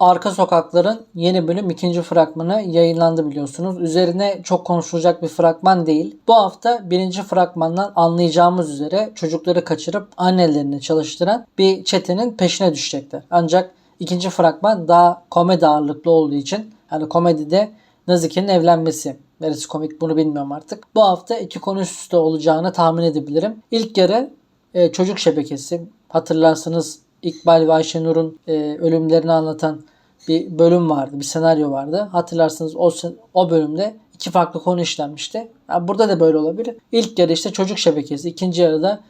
Arka Sokaklar'ın yeni bölüm ikinci fragmanı yayınlandı biliyorsunuz. Üzerine çok konuşulacak bir fragman değil. Bu hafta birinci fragmandan anlayacağımız üzere çocukları kaçırıp annelerini çalıştıran bir çetenin peşine düşecekler. Ancak ikinci fragman daha komedi ağırlıklı olduğu için yani komedide Nazike'nin evlenmesi. Neresi komik bunu bilmiyorum artık. Bu hafta iki konu üst üste olacağını tahmin edebilirim. İlk yarı e, çocuk şebekesi. Hatırlarsınız İkbal ve Ayşenur'un e, ölümlerini anlatan bir bölüm vardı, bir senaryo vardı. Hatırlarsınız o o bölümde iki farklı konu işlenmişti. Ha, burada da böyle olabilir. İlk yarı işte çocuk şebekesi, ikinci yarıda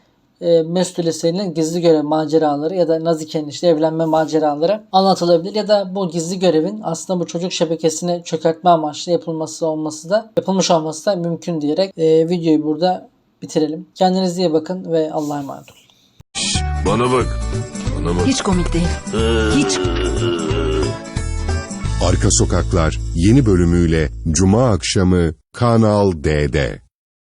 e, Mesut ile Selin'in gizli görev maceraları ya da Nazike'nin işte evlenme maceraları anlatılabilir. Ya da bu gizli görevin aslında bu çocuk şebekesini çökertme amaçlı yapılması olması da yapılmış olması da mümkün diyerek e, videoyu burada bitirelim. Kendinize iyi bakın ve Allah'a emanet olun. Bana bak. Bana bak. Hiç komik değil. Hiç. Arka Sokaklar yeni bölümüyle Cuma akşamı Kanal D'de.